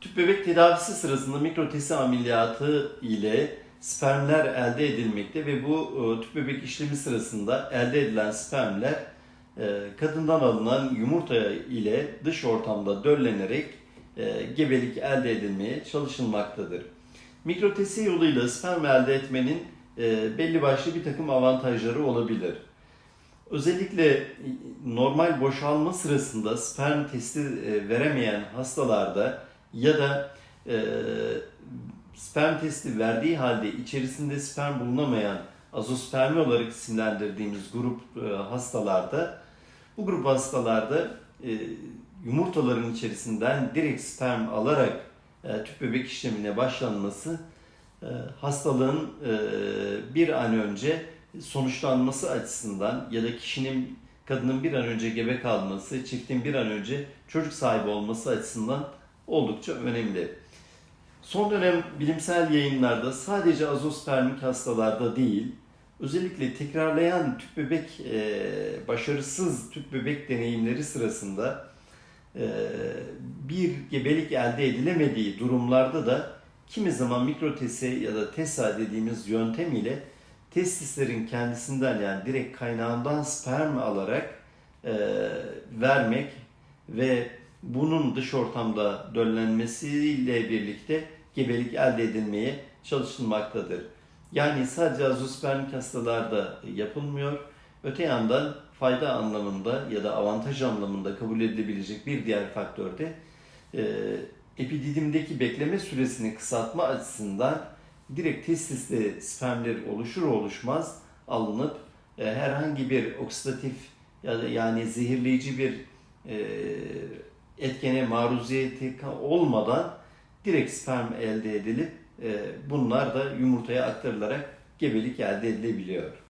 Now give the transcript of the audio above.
Tüp bebek tedavisi sırasında mikrotesi ameliyatı ile spermler elde edilmekte ve bu e, tüp bebek işlemi sırasında elde edilen spermler e, kadından alınan yumurta ile dış ortamda döllenerek e, gebelik elde edilmeye çalışılmaktadır. Mikrotesi yoluyla sperm elde etmenin belli başlı bir takım avantajları olabilir. Özellikle normal boşalma sırasında sperm testi e, veremeyen hastalarda ya da e, sperm testi verdiği halde içerisinde sperm bulunamayan azospermi olarak isimlendirdiğimiz grup e, hastalarda bu grup hastalarda e, yumurtaların içerisinden direkt sperm alarak e, tüp bebek işlemine başlanması e, hastalığın e, bir an önce sonuçlanması açısından ya da kişinin kadının bir an önce gebe kalması, çiftin bir an önce çocuk sahibi olması açısından oldukça önemli. Son dönem bilimsel yayınlarda sadece azospermik hastalarda değil, özellikle tekrarlayan tüp bebek, e, başarısız tüp bebek deneyimleri sırasında e, bir gebelik elde edilemediği durumlarda da kimi zaman mikrotese ya da TESA dediğimiz yöntem ile testislerin kendisinden yani direkt kaynağından sperm alarak e, vermek ve bunun dış ortamda döllenmesiyle birlikte gebelik elde edilmeye çalışılmaktadır. Yani sadece azospermik hastalarda yapılmıyor. Öte yandan fayda anlamında ya da avantaj anlamında kabul edilebilecek bir diğer faktör de e, epididimdeki bekleme süresini kısaltma açısından direkt testiste spermler oluşur oluşmaz alınıp e, herhangi bir oksidatif ya da yani zehirleyici bir e, etkene maruziyeti olmadan direkt sperm elde edilip e, bunlar da yumurtaya aktarılarak gebelik elde edilebiliyor.